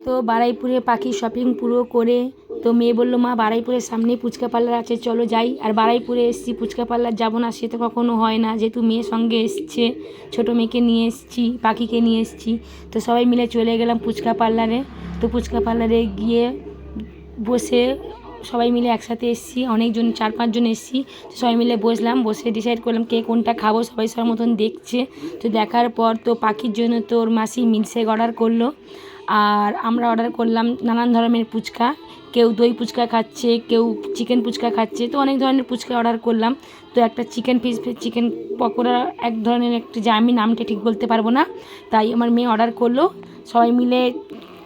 তো বারাইপুরে পাখি শপিং পুরো করে, তো মেয়ে বলল, মা, বারাইপুরের সামনে ফুচকা পার্লার আছে, চলো যাই। আর বারাইপুরে এসছি ফুচকা পার্লার যাব না, সে তো কখনো হয় না। যেহেতু মেয়ের সঙ্গে এসছে, ছোটো মেয়েকে নিয়ে এসছি, পাখিকে নিয়ে এসছি, তো সবাই মিলে চলে গেলাম ফুচকা পার্লারে তো ফুচকা পার্লারে গিয়ে বসে সবাই মিলে একসাথে এসছি, অনেকজন, চার পাঁচজন এসছি, তো সবাই মিলে বসলাম, বসে ডিসাইড করলাম কে কোনটা খাব, সবাই সবার মতন দেখছে। তো দেখার পর তো পাখির জন্য তোর মাসি মিল্কশেক অর্ডার করল। আর আমরা অর্ডার করলাম নানান ধরনের ফুচকা। কেউ দই ফুচকা খাচ্ছে, কেউ চিকেন ফুচকা খাচ্ছে। তো অনেক ধরনের ফুচকা অর্ডার করলাম। তো একটা চিকেন পিস চিকেন পকোড়া, এক ধরনের একটি যে আমি নামটা ঠিক বলতে পারব না। তাই আমার মেয়ে অর্ডার করল। সবাই মিলে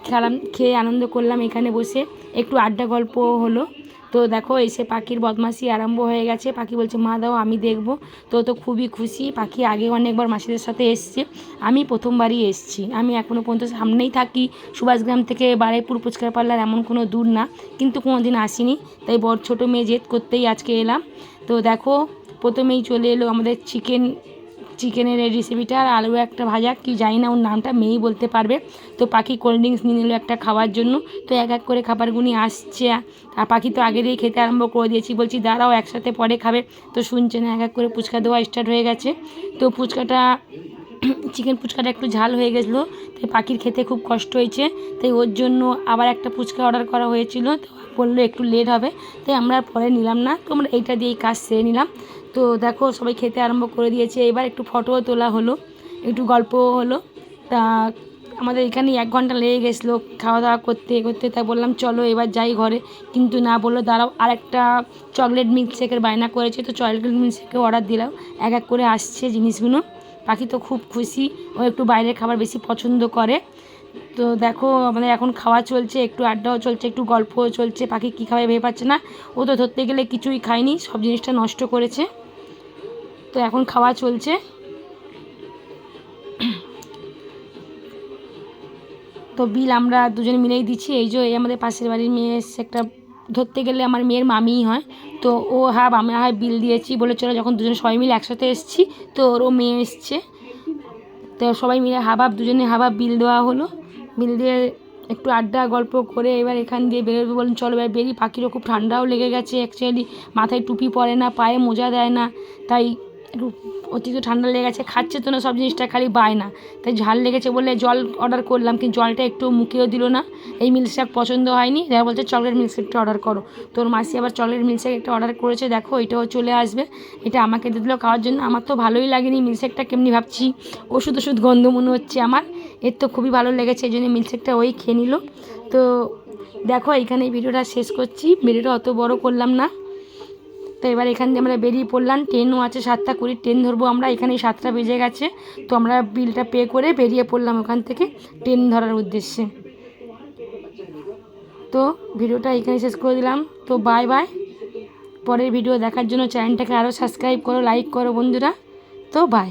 খেলাম, খেয়ে আনন্দ করলাম এখানে বসে। একটু আড্ডা গল্প হলো। তো দেখো এসে পাখির বদমাশি আরম্ভ হয়ে গেছে। পাখি বলছে, মা, দাও, আমি দেখব। তো তো খুবই খুশি। পাখি আগে অনেকবার মাসিদের সাথে এসছে। আমি প্রথমবারই এসছি। আমি এখনও পর্যন্ত সামনেই থাকি। সুভাষগ্রাম থেকে বারাইপুর ফুচকা পার্লার এমন কোনো দূর না। কিন্তু কোনো দিন আসিনি। তাই বড় ছোটো মেয়ে জেদ করতেই আজকে এলাম। তো দেখো, প্রথমেই চলে এলো আমাদের চিকেন চিকেনের এই রেসিপিটা আর আলু একটা ভাজা, কি জানি না ওর নামটা, মেয়েই বলতে পারবে। তো পাখি কোল্ড ড্রিঙ্কস নিয়ে নিল একটা খাওয়ার জন্য। তো এক এক করে খাবারগুনি আসছে। আর পাখি তো আগে দিয়েই খেতে আরম্ভ করে দিয়েছি। বলছি, দাঁড়াও, একসাথে পরে খাবে। তো শুনছে না, এক এক করে ফুচকা দেওয়া স্টার্ট হয়ে গেছে। তো ফুচকাটা চিকেন ফুচকাটা একটু ঝাল হয়ে গেছিল। তাই পাখির খেতে খুব কষ্ট হয়েছে। তাই ওর জন্য আবার একটা ফুচকা অর্ডার করা হয়েছিল। তো বলল, একটু লেট হবে। তাই আমরা পরে নিলাম না। তো আমরা এইটা দিয়েই কাজ সেরে নিলাম। তো দেখো সবাই খেতে আরম্ভ করে দিয়েছে। এবার একটু ফটোও তোলা হলো, একটু গল্পও হলো। তা আমাদের এখানে এক ঘণ্টা লেগে গেছিল খাওয়া দাওয়া করতে করতে। তাই বললাম, চলো এবার যাই ঘরে। কিন্তু না বলল, দাঁড়াও, আরেকটা চকলেট মিল্কশেকের বায়না করেছে। তো চকলেট মিল্কশেকের অর্ডার দিলাম। এক এক করে আসছে জিনিসগুলো। পাখি তো খুব খুশি, ও একটু বাইরের খাবার বেশি পছন্দ করে। তো দেখো আমাদের এখন খাওয়া চলছে, একটু আড্ডাও চলছে, একটু গল্পও চলছে। পাখি কী খাবে ভেবে পাচ্ছে না। ও তো ধরতে গেলে কিছুই খায়নি, সব জিনিসটা নষ্ট করেছে। তো এখন খাওয়া চলছে। তো বিল আমরা দুজন মিলেই দিচ্ছি। এই যে এই আমাদের পাশের বাড়ির মেয়ে এসছে একটা, ধরতে গেলে আমার মেয়ের মামিই হয়। তো ও হাফ আমরা হয় বিল দিয়েছি বলে চলো যখন দুজন সবাই মিলে একসাথে এসেছি, তো ওরও মেয়ে এসছে। তো সবাই মিলে হাফ দুজনে হাফ বিল দেওয়া হলো। বিল দিয়ে একটু আড্ডা, গল্প করে এবার এখান দিয়ে বেরোবে বলুন, চলো এবার বেরিয়ে পাখিরও খুব ঠান্ডাও লেগে গেছে। অ্যাকচুয়ালি মাথায় টুপি পরে না, পায়ে মোজা দেয় না। তাই অতিরিক্ত ঠান্ডা লেগে গেছে, খাচ্ছে তো না, সব জিনিসটা খালি বায় না তাই ঝাল লেগেছে বলে জল অর্ডার করলাম, কিন্তু জলটা একটু মুখেও দিল না। এই মিল্কশেক পছন্দ হয়নি, দেখা বলছে চকলেট মিল্কশেকটা অর্ডার করো। তোর মাসি আবার চকলেট মিল্কশেক একটা অর্ডার করেছে, দেখো এটাও চলে আসবে। এটা আমাকে দিয়ে দিল খাওয়ার জন্য, আমার তো ভালোই লাগেনি মিল্কশেকটা, কেমনি ভাবছি। ওষুধ ওষুধ গন্ধ মনে হচ্ছে আমার, এর তো খুবই ভালো লেগেছে, এই জন্য মিল্কশেকটা ওই খেয়ে নিল। তো দেখো এখানে ভিডিওটা শেষ করছি, ভিডিওটা অত বড় করলাম না। তো এবার এখান দিয়ে আমরা বেরিয়ে পড়লাম। ট্রেনও আছে সাতটা কুড়ি ট্রেন ধরবো আমরা। এখানে সাতটা বেজে গেছে। তো আমরা বিলটা পে করে বেরিয়ে পড়লাম ওখান থেকে ট্রেন ধরার উদ্দেশ্যে। তো ভিডিওটা এখানে শেষ করে দিলাম। তো বাই বাই পরের ভিডিও দেখার জন্য চ্যানেলটাকে আরও সাবস্ক্রাইব করো লাইক করো বন্ধুরা। তো বাই